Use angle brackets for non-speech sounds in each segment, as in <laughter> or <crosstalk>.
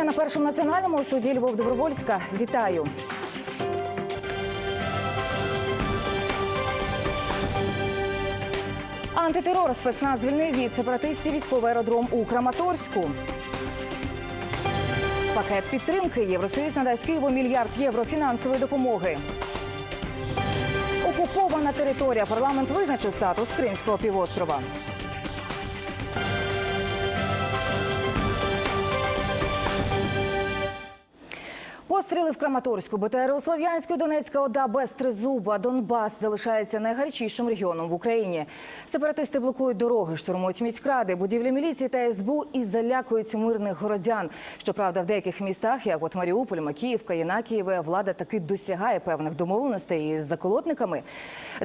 дня на першому національному у студії Львов Добровольська. Вітаю. Антитерор спецназ звільнив від сепаратистів військовий аеродром у Краматорську. Пакет підтримки Євросоюз надасть Києву мільярд євро фінансової допомоги. Окупована територія. Парламент визначив статус Кримського півострова. Постріли в Краматорську, БТР у Слов'янську, Донецька ОДА без тризуба. Донбас залишається найгарячішим регіоном в Україні. Сепаратисти блокують дороги, штурмують міськради, будівлі міліції та СБУ і залякують мирних городян. Щоправда, в деяких містах, як от Маріуполь, Макіївка, Єнакієве, влада таки досягає певних домовленостей із заколотниками.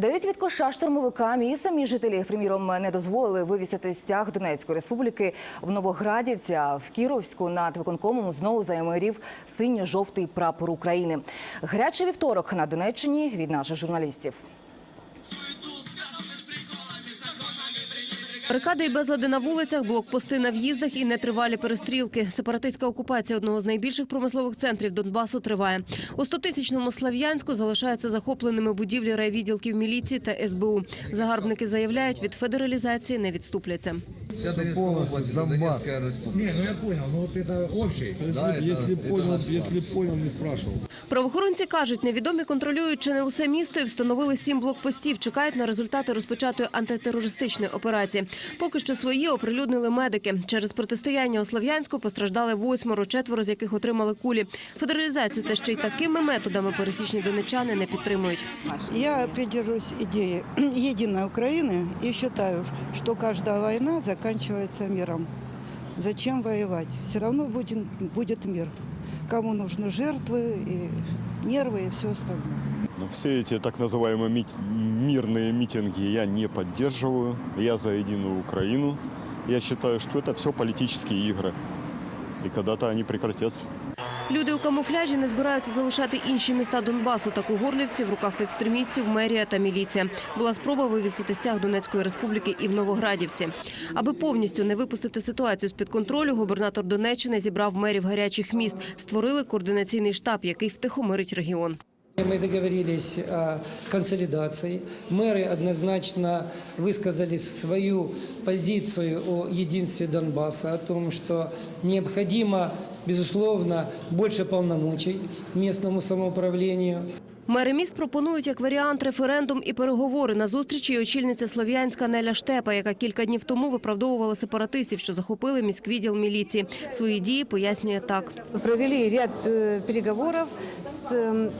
Дають від коша штурмовикам і самі жителі, приміром, не дозволили вивісити стяг Донецької республіки в Новоградівці, а в Кіровську над виконкомом знову займирів синьо-жовтий прапор України. Гарячий вівторок на Донеччині від наших журналістів. Барикади і безлади на вулицях, блокпости на в'їздах і нетривалі перестрілки. Сепаратистська окупація одного з найбільших промислових центрів Донбасу триває. У 100-тисячному Слав'янську залишаються захопленими будівлі райвідділків міліції та СБУ. Загарбники заявляють, від федералізації не відступляться. Вся Донецкая полностью область, это Донбасс. Донецкая республика. Не, ну я понял, ну вот это общий. То есть, Да, если, это- если это понял, наш план. если понял, не спрашивал. Правоохоронці кажуть, невідомі контролюють чи не усе місто і встановили сім блокпостів. Чекають на результати розпочатої антитерористичної операції. Поки що свої оприлюднили медики. Через протистояння у Слов'янську постраждали восьмеро, четверо з яких отримали кулі. Федералізацію та ще й такими методами пересічні донечани не підтримують. Я придерживаюсь идеи <clears throat> единой Украины и считаю, что каждая война заканчивается миром. Зачем воевать? Все равно будет, будет мир. Кому нужны жертвы и нервы и все остальное. Но все эти так называемые мит- мирные митинги я не поддерживаю. Я за единую Украину. Я считаю, что это все политические игры. И когда-то они прекратятся. Люди у камуфляжі не збираються залишати інші міста Донбасу. Так у Горлівці в руках екстремістів мерія та міліція. Була спроба вивісити стяг Донецької республіки і в Новоградівці. Аби повністю не випустити ситуацію з під контролю, губернатор Донеччини зібрав мерів гарячих міст. Створили координаційний штаб, який втихомирить регіон. Мы договорились о консолидации. Мэры однозначно высказали свою позицию о единстве Донбасса, о том, что необходимо, безусловно, больше полномочий местному самоуправлению. Мери міст пропонують як варіант референдум і переговори. На зустрічі й очільниця Слов'янська Неля Штепа, яка кілька днів тому виправдовувала сепаратистів, що захопили міськвідділ міліції. Свої дії пояснює так. Мы провели ряд э, переговоров с э,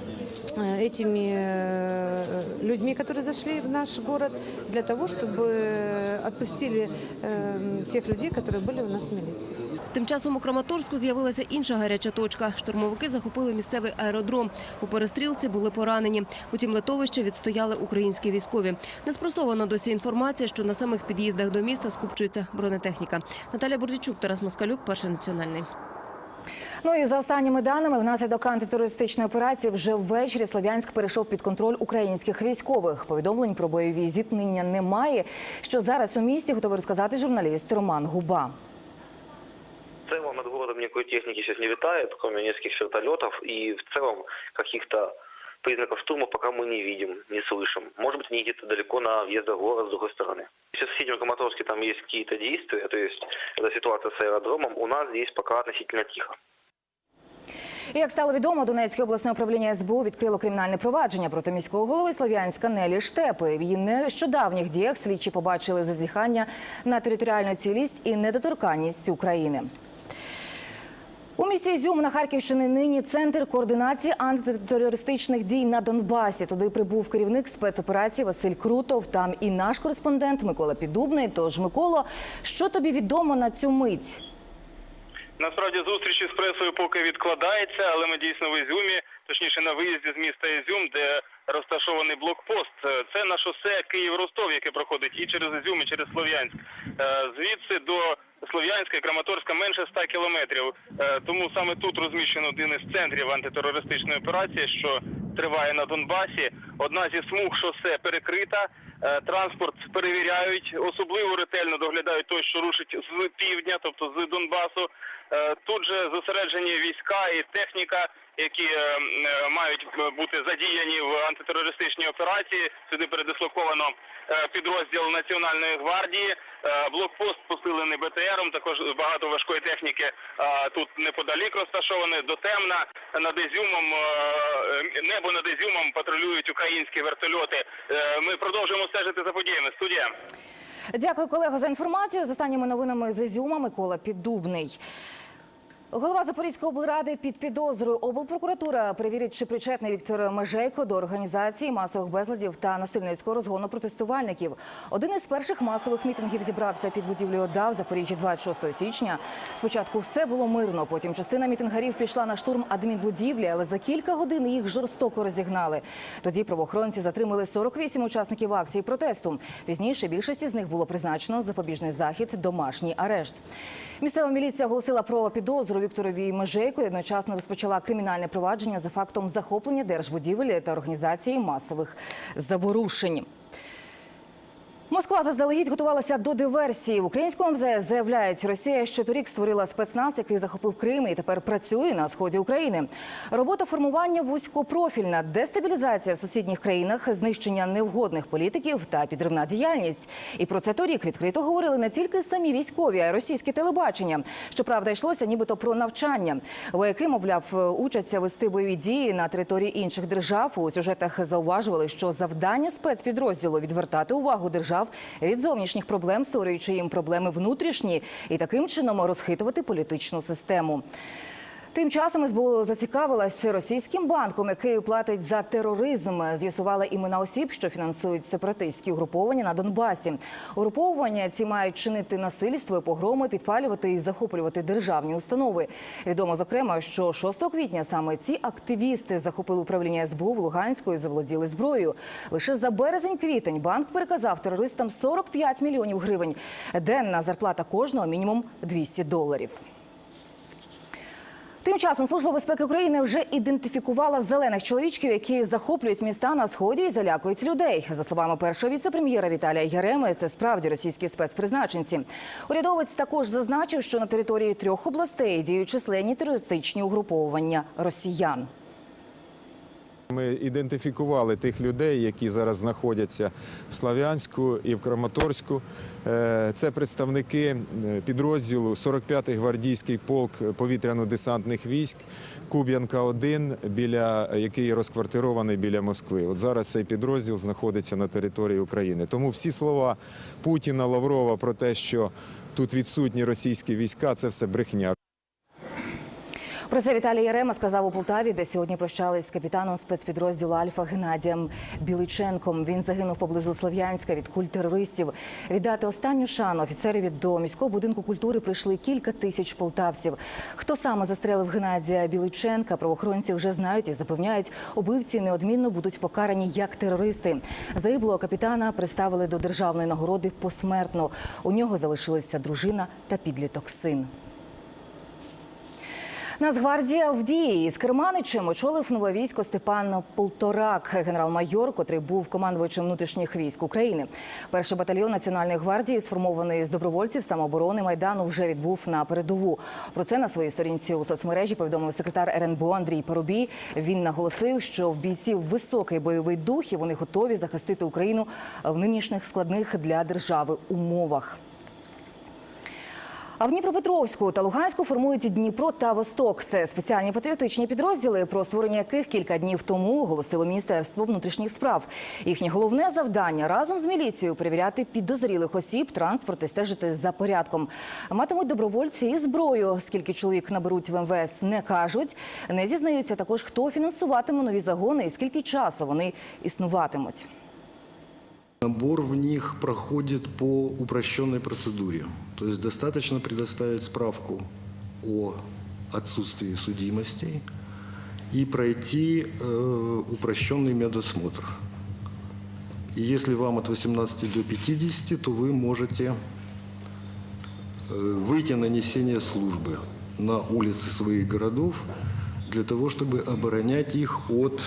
этими э, людьми, которые зашли в наш город, для того, чтобы отпустили э, тех людей, которые были у нас в милиции. Тим часом у Краматорську з'явилася інша гаряча точка. Штурмовики захопили місцевий аеродром. У перестрілці були поранені. Утім, литовище відстояли українські військові. Не спростовано досі інформація, що на самих під'їздах до міста скупчується бронетехніка. Наталя Бурдічук, Тарас Москалюк, перший національний. Ну і за останніми даними, внаслідок антитерористичної операції вже ввечері Слов'янськ перейшов під контроль українських військових. Повідомлень про бойові зіткнення немає. Що зараз у місті готовий розказати журналіст Роман Губа. В целом над городом никакой техники сейчас не летает, кроме нескольких вертолетов, и в целом каких-то признаков штурма пока мы не видим, не слышим. Может быть, они где-то далеко на въездах в город с другой стороны. Сейчас в соседнем Краматорске там есть какие-то действия, то есть эта ситуация с аэродромом, у нас здесь пока относительно тихо. І, Як стало відомо, Донецьке обласне управління СБУ відкрило кримінальне провадження проти міського голови Слов'янська Нелі Штепи. В її нещодавніх діях слідчі побачили зазіхання на територіальну цілість і недоторканність України. У місті Ізюм на Харківщині нині центр координації антитерористичних дій на Донбасі. Туди прибув керівник спецоперації Василь Крутов. Там і наш кореспондент Микола Піддубний. Тож, Миколо, що тобі відомо на цю мить? Насправді зустрічі з пресою поки відкладається, але ми дійсно в Ізюмі, точніше на виїзді з міста Ізюм, де розташований блокпост. Е, Це на шосе Київ-Ростов, яке проходить і через Ізюм, і через Слов'янськ. Е, Звідси до Слов'янська і Краматорська менше 100 кілометрів. Е, Тому саме тут розміщено один із центрів антитерористичної операції, що триває на Донбасі. Одна зі смуг шосе перекрита. Транспорт перевіряють, особливо ретельно доглядають той, що рушить з півдня, тобто з Донбасу. Е, Тут же зосереджені війська і техніка, які е, е, мають бути задіяні в антитерористичній операції. Сюди передислоковано е, підрозділ Національної гвардії. Блокпост посилений БТРом, також багато важкої техніки тут неподалік розташоване. До темна над Ізюмом, небо над Ізюмом патрулюють українські вертольоти. Ми продовжуємо стежити за подіями. Студія. Дякую, колего, за інформацію. З останніми новинами з Ізюма Микола Піддубний. Голова Запорізької облради під підозрою облпрокуратура перевірить, чи причетний Віктор Межейко до організації масових безладів та насильницького розгону протестувальників. Один із перших масових мітингів зібрався під будівлею ОДА в Запоріжжі 26 січня. Спочатку все було мирно, потім частина мітингарів пішла на штурм адмінбудівлі, але за кілька годин їх жорстоко розігнали. Тоді правоохоронці затримали 48 учасників акції протесту. Пізніше більшості з них було призначено запобіжний захід, домашній арешт. Місцева міліція оголосила про підозру Вікторові Межейко одночасно розпочала кримінальне провадження за фактом захоплення держбудівель та організації масових заворушень. Москва заздалегідь готувалася до диверсії. В українському МЗС заявляють, Росія ще торік створила спецназ, який захопив Крим і тепер працює на сході України. Робота формування вузькопрофільна, дестабілізація в сусідніх країнах, знищення невгодних політиків та підривна діяльність. І про це торік відкрито говорили не тільки самі військові, а й російське телебачення. Щоправда, йшлося нібито про навчання. Вояки, мовляв, учаться вести бойові дії на території інших держав. У сюжетах зауважували, що завдання спецпідрозділу відвертати увагу держав від зовнішніх проблем, створюючи їм проблеми внутрішні, і таким чином розхитувати політичну систему. Тим часом СБУ зацікавилась російським банком, який платить за тероризм. З'ясувала імена осіб, що фінансують сепаратистські угруповання на Донбасі. Угруповання ці мають чинити насильство, погроми, підпалювати і захоплювати державні установи. Відомо зокрема, що 6 квітня саме ці активісти захопили управління СБУ в Луганську і заволоділи зброєю. Лише за березень-квітень банк переказав терористам 45 мільйонів гривень. Денна зарплата кожного мінімум 200 доларів. Тим часом Служба безпеки України вже ідентифікувала зелених чоловічків, які захоплюють міста на сході і залякують людей. За словами першого віце-прем'єра Віталія Єреми, це справді російські спецпризначенці. Урядовець також зазначив, що на території трьох областей діють численні терористичні угруповування росіян. Ми ідентифікували тих людей, які зараз знаходяться в Слав'янську і в Краматорську. Е, Це представники е, підрозділу 45-й гвардійський полк повітряно-десантних військ Куб'янка 1 біля який розквартирований біля Москви. От зараз цей підрозділ знаходиться на території України. Тому всі слова Путіна, Лаврова про те, що тут відсутні російські війська, це все брехня. Про це Віталій Ярема сказав у Полтаві, де сьогодні прощались з капітаном спецпідрозділу Альфа Геннадієм Біличенком. Він загинув поблизу Слов'янська від куль терористів. Віддати останню шану офіцерові до міського будинку культури прийшли кілька тисяч полтавців. Хто саме застрелив Геннадія Біличенка, правоохоронці вже знають і запевняють, убивці неодмінно будуть покарані як терористи. Загиблого капітана приставили до державної нагороди посмертно. У нього залишилися дружина та підліток син. Нацгвардія в дії з Керманичем очолив нове військо Степан Полторак, генерал-майор, котрий був командувачем внутрішніх військ України. Перший батальйон національної гвардії, сформований з добровольців самооборони майдану, вже відбув на передову. Про це на своїй сторінці у соцмережі повідомив секретар РНБО Андрій Парубій. Він наголосив, що в бійців високий бойовий дух і вони готові захистити Україну в нинішніх складних для держави умовах. А в Дніпропетровську та Луганську формують Дніпро та Восток. Це спеціальні патріотичні підрозділи, про створення яких кілька днів тому оголосило Міністерство внутрішніх справ. Їхнє головне завдання разом з міліцією перевіряти підозрілих осіб, транспорт і стежити за порядком. Матимуть добровольці і зброю. Скільки чоловік наберуть в МВС, не кажуть. Не зізнаються також, хто фінансуватиме нові загони і скільки часу вони існуватимуть. Набор в них проходит по упрощенной процедуре. То есть достаточно предоставить справку о отсутствии судимостей и пройти э, упрощенный медосмотр. И если вам от 18 до 50, то вы можете э, выйти на несение службы на улицы своих городов для того, чтобы оборонять их от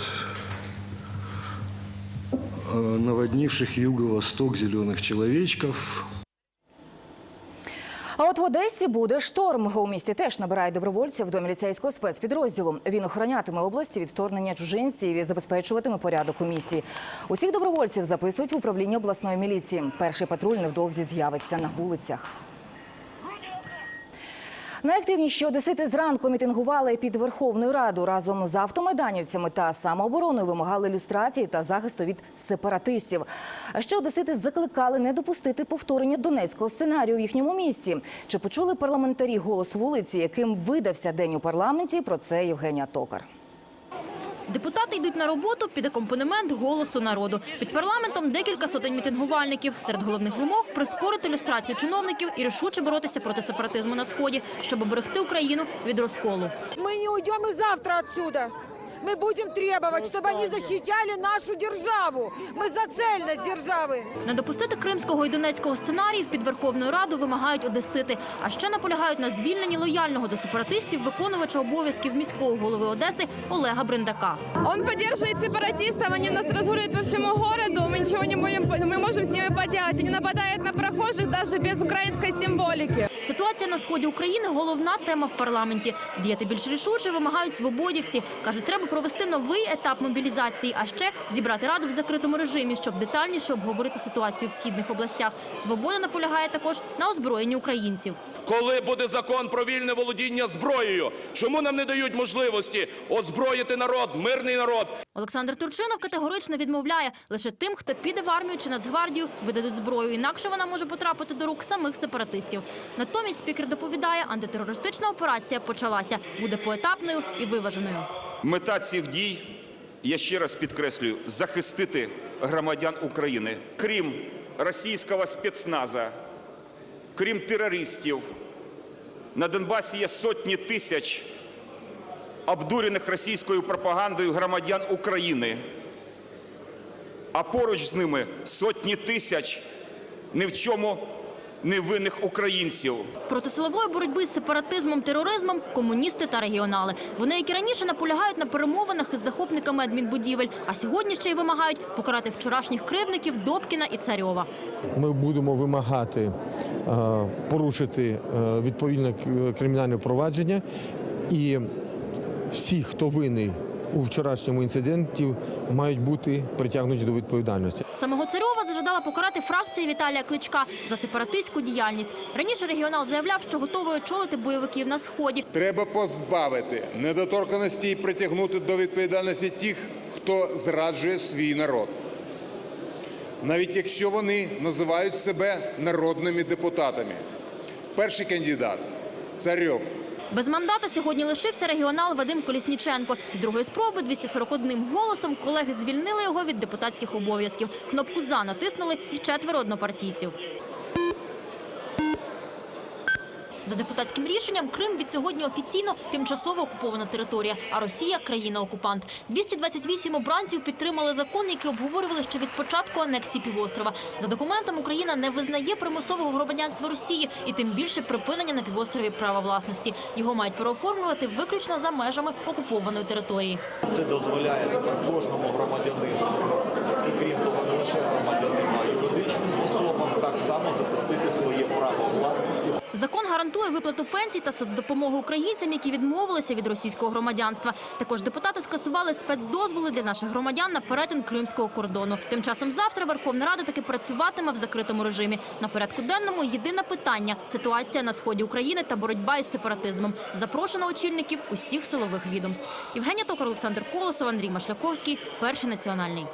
наводнивших юго-восток зеленых человечков. А от в Одесі буде шторм. У місті теж набирають добровольців до міліцейського спецпідрозділу. Він охоронятиме області від вторгнення чужинців і забезпечуватиме порядок у місті. Усіх добровольців записують в управління обласної міліції. Перший патруль невдовзі з'явиться на вулицях. Найактивніші одесити зранку мітингували під Верховною Раду разом з автомайданівцями та самообороною вимагали люстрації та захисту від сепаратистів. А ще одесити закликали не допустити повторення донецького сценарію в їхньому місті. Чи почули парламентарі голос вулиці, яким видався день у парламенті? Про це Євгенія Токар. Депутати йдуть на роботу під акомпанемент голосу народу. Під парламентом декілька сотень мітингувальників. Серед головних вимог прискорити люстрацію чиновників і рішуче боротися проти сепаратизму на сході, щоб оберегти Україну від розколу. Ми не уйдемо завтра отсюда Мы будем требовать, чтобы они защищали нашу державу. Мы за цельность державы. Не допустити кримського і донецького сценаріїв під Верховною Радою вимагають одесити. А ще наполягають на звільненні лояльного до сепаратистів виконувача обов'язків міського голови Одеси Олега Бриндака. Он поддерживает сепаратистов, они нас разгуливают по всему городу, мы ничего не можем, мы можем с ними поделать. Они нападают на прохожих даже без украинской символики. Ситуація на сході України головна тема в парламенті. Діяти більш рішуче вимагають свободівці. кажуть, треба провести новий етап мобілізації, а ще зібрати раду в закритому режимі, щоб детальніше обговорити ситуацію в східних областях. Свобода наполягає також на озброєнні українців. Коли буде закон про вільне володіння зброєю? Чому нам не дають можливості озброїти народ, мирний народ? Олександр Турчинов категорично відмовляє лише тим, хто піде в армію чи Нацгвардію, видадуть зброю. Інакше вона може потрапити до рук самих сепаратистів. Натомість спікер доповідає, антитерористична операція почалася, буде поетапною і виваженою. Мета цих дій, я ще раз підкреслюю, захистити громадян України. Крім російського спецназа, крім терористів, на Донбасі є сотні тисяч обдурених російською пропагандою громадян України. А поруч з ними сотні тисяч ні в чому невинних українців. Проти силової боротьби з сепаратизмом, тероризмом комуністи та регіонали. Вони, як і раніше, наполягають на перемовинах із захопниками адмінбудівель, а сьогодні ще й вимагають покарати вчорашніх кривдників Добкіна і Царьова. Ми будемо вимагати е, порушити е, відповідне к- кримінальне провадження і всі, хто винний у вчорашньому інциденті, мають бути притягнуті до відповідальності. Самого Царьова зажадала покарати фракція Віталія Кличка за сепаратистську діяльність. Раніше регіонал заявляв, що готовий очолити бойовиків на сході. Треба позбавити недоторканості і притягнути до відповідальності тих, хто зраджує свій народ. Навіть якщо вони називають себе народними депутатами. Перший кандидат Царьов. Без мандата сьогодні лишився регіонал Вадим Колісніченко. З другої спроби 241 голосом колеги звільнили його від депутатських обов'язків. Кнопку «За» натиснули і четверо однопартійців. За депутатським рішенням Крим від сьогодні офіційно тимчасово окупована територія, а Росія – країна-окупант. 228 обранців підтримали закон, який обговорювали ще від початку анексії півострова. За документом Україна не визнає примусового громадянства Росії і тим більше припинення на півострові права власності. Його мають переоформлювати виключно за межами окупованої території. Це дозволяє кожному громадянину, і крім того, не лише громадянину, а особам так само захистити своє право власності. Закон гарантує виплату пенсій та соцдопомогу українцям, які відмовилися від російського громадянства. Також депутати скасували спецдозволи для наших громадян на перетин кримського кордону. Тим часом завтра Верховна Рада таки працюватиме в закритому режимі. На порядку денному єдине питання – ситуація на сході України та боротьба із сепаратизмом. Запрошено очільників усіх силових відомств. Євгенія Токар, Олександр Колосов, Андрій Машляковський. Перший національний.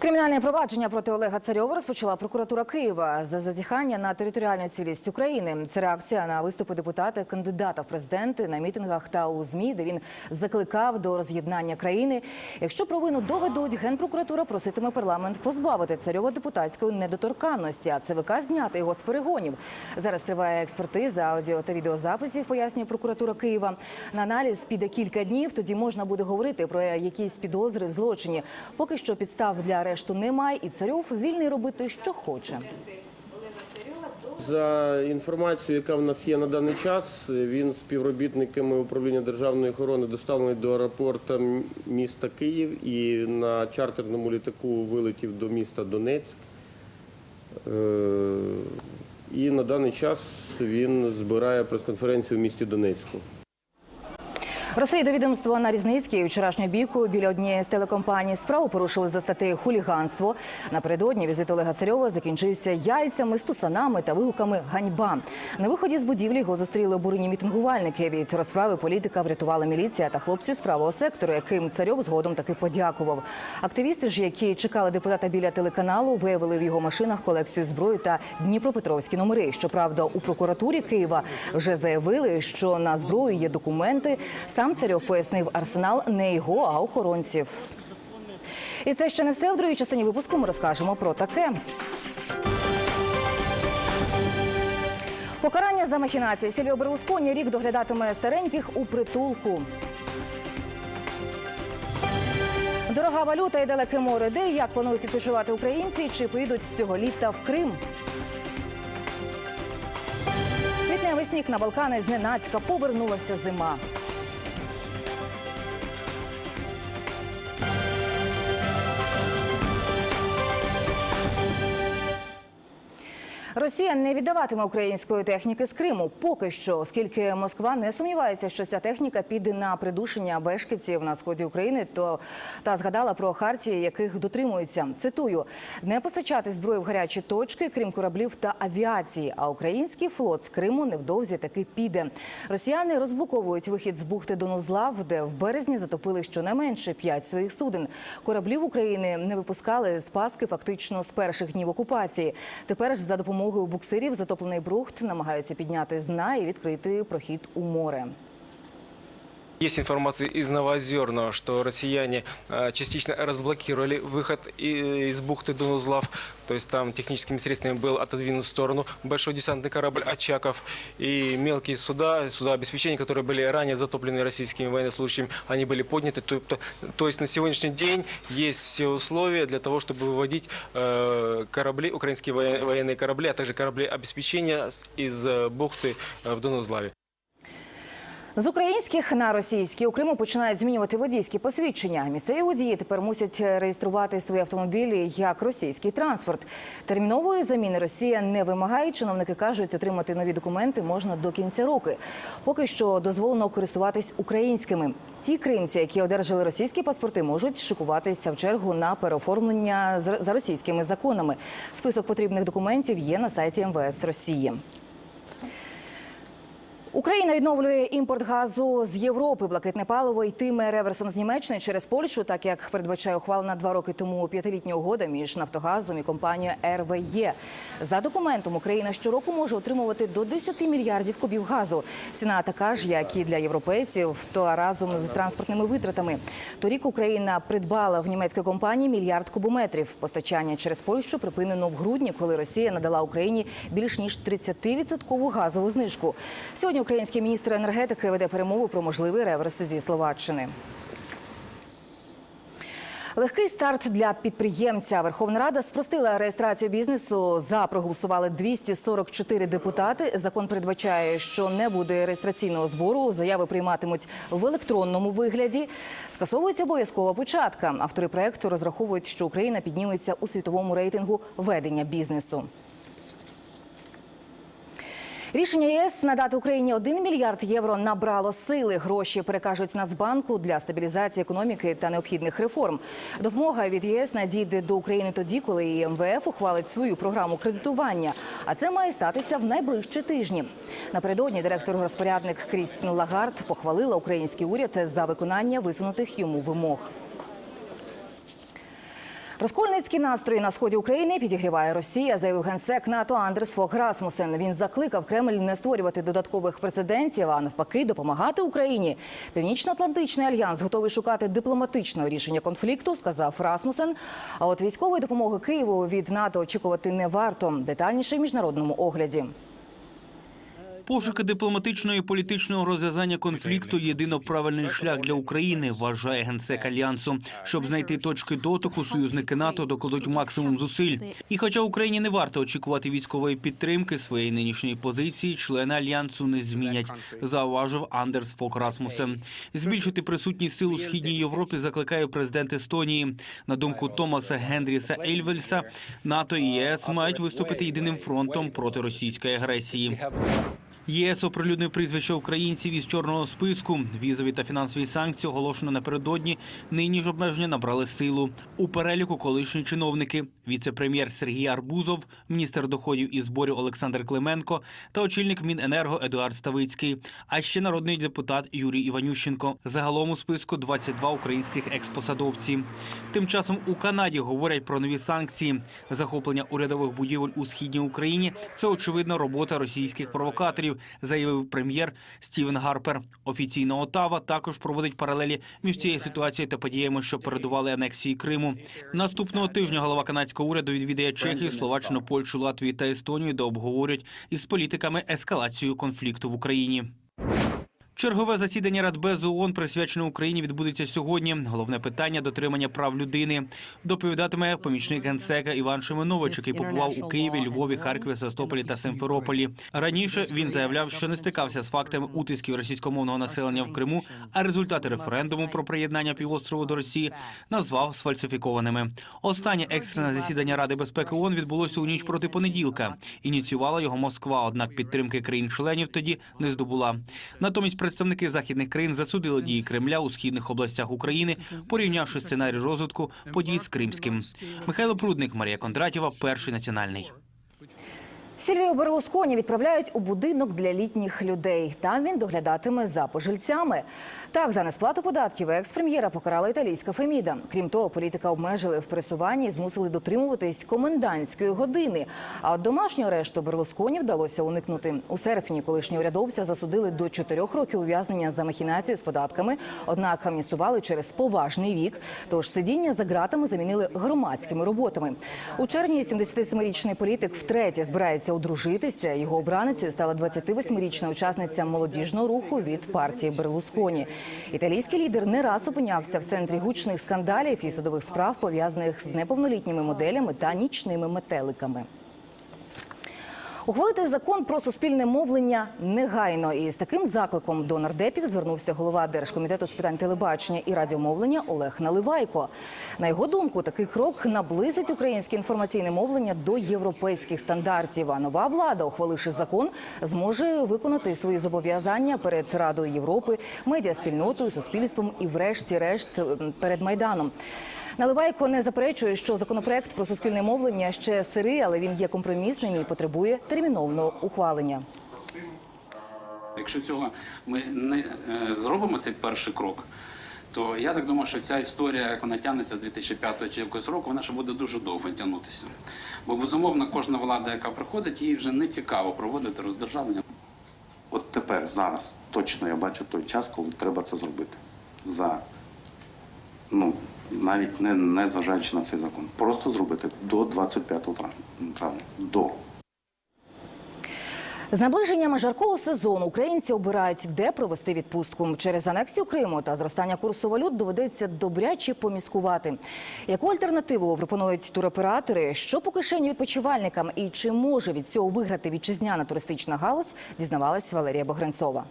Кримінальне провадження проти Олега Царьова розпочала прокуратура Києва за зазіхання на територіальну цілість України. Це реакція на виступи депутата кандидата в президенти на мітингах та у змі, де він закликав до роз'єднання країни. Якщо провину доведуть, генпрокуратура проситиме парламент позбавити царьова депутатської недоторканності, а ЦВК зняти його з перегонів. Зараз триває експертиза аудіо та відеозаписів, пояснює прокуратура Києва. На аналіз піде кілька днів. Тоді можна буде говорити про якісь підозри в злочині. Поки що підстав для арешту немає, і царьов вільний робити, що хоче. За інформацією, яка в нас є на даний час, він співробітниками управління державної охорони доставлений до аеропорту міста Київ і на чартерному літаку вилетів до міста Донецьк. Е, І на даний час він збирає прес-конференцію в місті Донецьку. Розслідує відомство на Різницькій вчорашню бійку біля однієї з телекомпаній. Справу порушили за статтею хуліганство. Напередодні візит Олега Царьова закінчився яйцями, стусанами та вигуками ганьба. На виході з будівлі його зустріли обурені мітингувальники. Від розправи політика врятувала міліція та хлопці з правого сектору, яким Царьов згодом таки подякував. Активісти ж, які чекали депутата біля телеканалу, виявили в його машинах колекцію зброї та дніпропетровські номери. Щоправда, у прокуратурі Києва вже заявили, що на зброю є документи. Сам Царьов пояснив, арсенал не його, а охоронців. І це ще не все. В другій частині випуску ми розкажемо про таке. Покарання за махінації. Сільвіо Берлусконі рік доглядатиме стареньких у притулку. Дорога валюта і далеке море. Де і як планують відпочивати українці? Чи поїдуть з цього літа в Крим? Квітневий сніг на Балкани зненацька повернулася зима. Росія не віддаватиме української техніки з Криму поки що, оскільки Москва не сумнівається, що ця техніка піде на придушення бешкетців на сході України, то та згадала про хартії, яких дотримуються. Цитую: не постачати зброю в гарячі точки, крім кораблів та авіації. А український флот з Криму невдовзі таки піде. Росіяни розблоковують вихід з бухти Донузлав, де в березні затопили щонайменше п'ять своїх суден. Кораблів України не випускали з Паски фактично з перших днів окупації. Тепер ж за допомогою буксирів затоплений брухт намагаються підняти з дна і відкрити прохід у море. Есть информация из Новоозерного, что россияне э, частично разблокировали выход и- из бухты Донузлав. То есть там техническими средствами был отодвинут в сторону большой десантный корабль «Очаков». И мелкие суда, суда обеспечения, которые были ранее затоплены российскими военнослужащими, они были подняты. То, то- то есть на сегодняшний день есть все условия для того, чтобы выводить э, корабли, украинские воен- военные корабли, а также корабли обеспечения из э, бухты э, в Донузлаве. З українських на російські у Криму починають змінювати водійські посвідчення. Місцеві водії тепер мусять реєструвати свої автомобілі як російський транспорт. Термінової заміни Росія не вимагає. Чиновники кажуть, отримати нові документи можна до кінця року. Поки що дозволено користуватись українськими. Ті кримці, які одержали російські паспорти, можуть шикуватися в чергу на переоформлення за російськими законами. Список потрібних документів є на сайті МВС Росії. Україна відновлює імпорт газу з Європи. Блакитне паливо йтиме реверсом з Німеччини через Польщу, так як передбачає ухвалена два роки тому п'ятилітня угода між Нафтогазом і компанією РВЄ. За документом Україна щороку може отримувати до 10 мільярдів кубів газу. Ціна така ж, як і для європейців, то разом з транспортними витратами. Торік Україна придбала в німецької компанії мільярд кубометрів. Постачання через Польщу припинено в грудні, коли Росія надала Україні більш ніж 30-відсоткову газову знижку. Сьогодні український міністр енергетики веде перемови про можливий реверс зі Словаччини. Легкий старт для підприємця. Верховна Рада спростила реєстрацію бізнесу. За проголосували 244 депутати. Закон передбачає, що не буде реєстраційного збору. Заяви прийматимуть в електронному вигляді. Скасовується обов'язкова початка. Автори проекту розраховують, що Україна підніметься у світовому рейтингу ведення бізнесу. Рішення ЄС надати Україні 1 мільярд євро набрало сили. Гроші перекажуть Нацбанку для стабілізації економіки та необхідних реформ. Допомога від ЄС надійде до України тоді, коли МВФ ухвалить свою програму кредитування. А це має статися в найближчі тижні. Напередодні директор-розпорядник Крістін Лагард похвалила український уряд за виконання висунутих йому вимог. Розкольницькі настрої на сході України підігріває Росія, заявив генсек НАТО Андрес Фог Расмусен. Він закликав Кремль не створювати додаткових прецедентів, а навпаки, допомагати Україні. Північно-Атлантичний альянс готовий шукати дипломатичного рішення конфлікту, сказав Расмусен. А от військової допомоги Києву від НАТО очікувати не варто. Детальніше в міжнародному огляді. Пошуки дипломатичного і політичного розв'язання конфлікту єдино правильний шлях для України, вважає генсек альянсу. Щоб знайти точки дотику, союзники НАТО докладуть максимум зусиль. І хоча Україні не варто очікувати військової підтримки, своєї нинішньої позиції члени альянсу не змінять, зауважив Андерс Фок Расмусен. Збільшити присутність сил у східній Європі закликає президент Естонії. На думку Томаса Гендріса Ельвельса, НАТО і ЄС мають виступити єдиним фронтом проти російської агресії. ЄС оприлюднив прізвище українців із чорного списку. Візові та фінансові санкції оголошено напередодні. Нині ж обмеження набрали силу. У переліку колишні чиновники, віце-прем'єр Сергій Арбузов, міністр доходів і зборів Олександр Клименко та очільник Міненерго Едуард Ставицький, а ще народний депутат Юрій Іванющенко. Загалом у списку 22 українських експосадовці. Тим часом у Канаді говорять про нові санкції. Захоплення урядових будівель у східній Україні це очевидна робота російських провокаторів, заявив прем'єр Стівен Гарпер. Офіційно Отава також проводить паралелі між цією ситуацією та подіями, що передували анексії Криму. Наступного тижня голова канадського уряду відвідає Чехію, Словаччину, Польщу, Латвію та Естонію, де обговорюють із політиками ескалацію конфлікту в Україні. Чергове засідання Радбезу ООН, присвячене Україні, відбудеться сьогодні. Головне питання дотримання прав людини. Доповідатиме помічник генсека Іван Шеменович, який побував у Києві, Львові, Харкові, Севастополі та Симферополі. Раніше він заявляв, що не стикався з фактами утисків російськомовного населення в Криму, а результати референдуму про приєднання півострову до Росії назвав сфальсифікованими. Останнє екстрене засідання Ради безпеки ООН відбулося у ніч проти понеділка. Ініціювала його Москва, однак підтримки країн-членів тоді не здобула. Натомість представники західних країн засудили дії Кремля у східних областях України, порівнявши сценарій розвитку подій з Кримським. Михайло Прудник, Марія Кондратєва, перший національний. Сільвію Берлусконі відправляють у будинок для літніх людей. Там він доглядатиме за пожильцями. Так, за несплату податків екс-прем'єра покарала італійська Феміда. Крім того, політика обмежили в пересуванні і змусили дотримуватись комендантської години. А от домашнього арешту Берлусконі вдалося уникнути. У серпні колишнього урядовця засудили до чотирьох років ув'язнення за махінацію з податками, однак амністували через поважний вік. Тож сидіння за ґратами замінили громадськими роботами. У червні 77-річний політик втретє збирається одружитися. Його обраницею стала 28-річна учасниця молодіжного руху від партії Берлусконі. Італійський лідер не раз опинявся в центрі гучних скандалів і судових справ, пов'язаних з неповнолітніми моделями та нічними метеликами. Ухвалити закон про суспільне мовлення негайно. І з таким закликом до нардепів звернувся голова Держкомітету з питань телебачення і радіомовлення Олег Наливайко. На його думку, такий крок наблизить українське інформаційне мовлення до європейських стандартів. А нова влада, ухваливши закон, зможе виконати свої зобов'язання перед Радою Європи, медіаспільнотою, суспільством і, врешті-решт, перед майданом. Наливайко не заперечує, що законопроект про суспільне мовлення ще сирий, але він є компромісним і потребує терміновного ухвалення. Якщо цього ми не е, зробимо цей перший крок, то я так думаю, що ця історія, як вона тягнеться з 2005 чи якогось року, вона ще буде дуже довго тягнутися. Бо безумовно кожна влада, яка приходить, їй вже не цікаво проводити роздержавлення. От тепер, зараз, точно я бачу той час, коли треба це зробити. За ну навіть не, не зважаючи на цей закон. Просто зробити до 25 травня. До. З наближенням жаркого сезону українці обирають, де провести відпустку. Через анексію Криму та зростання курсу валют доведеться добряче поміскувати. Яку альтернативу пропонують туроператори? Що по кишені відпочивальникам і чи може від цього виграти вітчизняна туристична галузь? Дізнавалась Валерія Богренцова.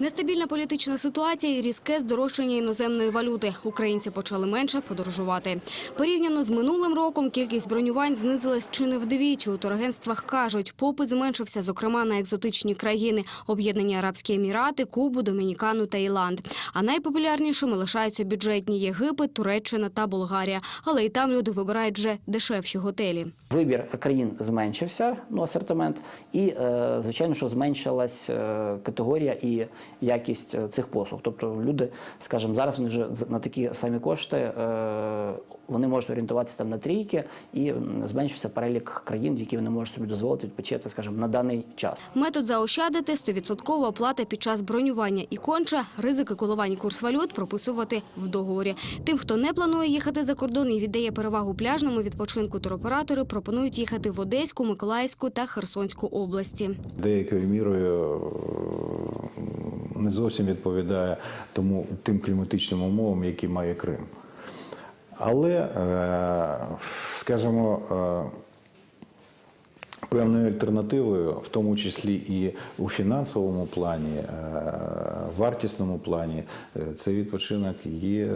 Нестабільна політична ситуація і різке здорожчання іноземної валюти. Українці почали менше подорожувати. Порівняно з минулим роком кількість бронювань знизилась чи не вдвічі. У турагентствах кажуть, попит зменшився, зокрема на екзотичні країни – Об'єднані Арабські Емірати, Кубу, Домінікану, Таїланд. А найпопулярнішими лишаються бюджетні Єгипет, Туреччина та Болгарія. Але і там люди вибирають вже дешевші готелі. Вибір країн зменшився, ну асортимент, і е, звичайно, що зменшилась е, категорія і якість е, цих послуг. Тобто люди, скажімо, зараз вони вже на такі самі кошти е, вони можуть орієнтуватися там на трійки і м, зменшується перелік країн, які вони можуть собі дозволити відпочити, скажімо, на даний час. Метод заощадити – 100% оплата під час бронювання і конче ризики коливань курс валют прописувати в договорі. Тим, хто не планує їхати за кордон і віддає перевагу пляжному відпочинку, туроператори пропонують їхати в Одеську, Миколаївську та Херсонську області. деякою мірою не зовсім відповідає тому тим кліматичним умовам, які має Крим. Але, е, скажімо, е, певною альтернативою, в тому числі і у фінансовому плані, е, вартісному плані, е, цей відпочинок є е,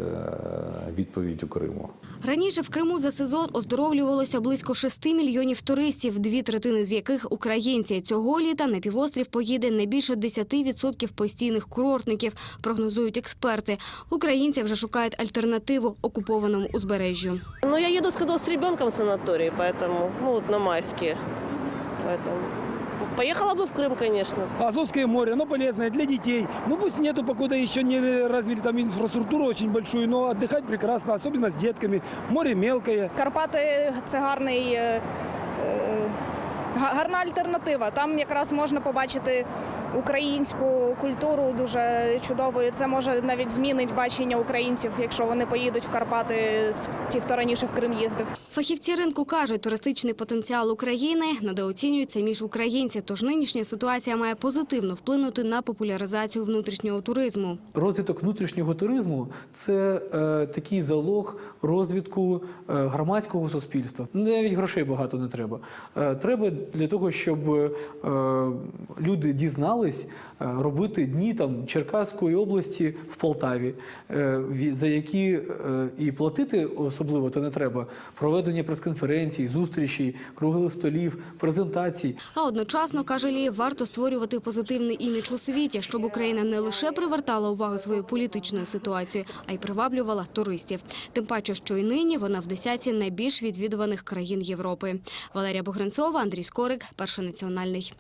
відповідь у Криму. Раніше в Криму за сезон оздоровлювалося близько 6 мільйонів туристів, дві третини з яких – українці. Цього літа на півострів поїде не більше 10% постійних курортників, прогнозують експерти. Українці вже шукають альтернативу окупованому узбережжю. Ну, я с, с ребенком в санаторий, поэтому, ну, вот на майские. Поэтому поехала бы в Крым, конечно. Азовское море, оно полезное для детей. Ну пусть нету, покуда еще не развили там инфраструктуру очень большую, но отдыхать прекрасно, особенно с детками. Море мелкое. Карпати це гарний, е, е, га- гарна альтернатива. Там якраз можна побачити українську культуру дуже чудово. І Це може навіть змінить бачення українців, якщо вони поїдуть в Карпати з ті, хто раніше в Крим їздив. Фахівці ринку кажуть, туристичний потенціал України недооцінюється між українці, тож нинішня ситуація має позитивно вплинути на популяризацію внутрішнього туризму. Розвиток внутрішнього туризму це е, такий залог розвитку е, громадського суспільства. Навіть грошей багато не треба. Е, треба для того, щоб е, люди дізнались е, робити дні там Черкаської області в Полтаві, е, за які е, і платити особливо то не треба. Проведення прес-конференцій, зустрічей, круглих столів, презентацій. А одночасно, каже Лі, варто створювати позитивний імідж у світі, щоб Україна не лише привертала увагу своєю політичною ситуацією, а й приваблювала туристів. Тим паче, що й нині вона в десятці найбільш відвідуваних країн Європи. Валерія Богренцова, Андрій Скорик, Перший національний.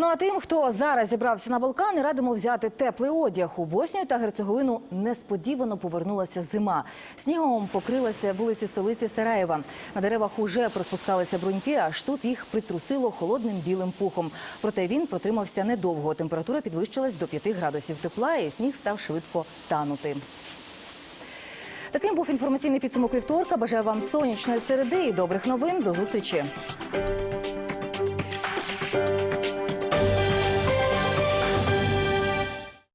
Ну а тим, хто зараз зібрався на Балкани, радимо взяти теплий одяг. У Боснію та Герцеговину несподівано повернулася зима. Снігом покрилася вулиці столиці Сараєва. На деревах уже розпускалися бруньки, аж тут їх притрусило холодним білим пухом. Проте він протримався недовго. Температура підвищилась до 5 градусів тепла, і сніг став швидко танути. Таким був інформаційний підсумок вівторка. Бажаю вам сонячної середи і добрих новин. До зустрічі.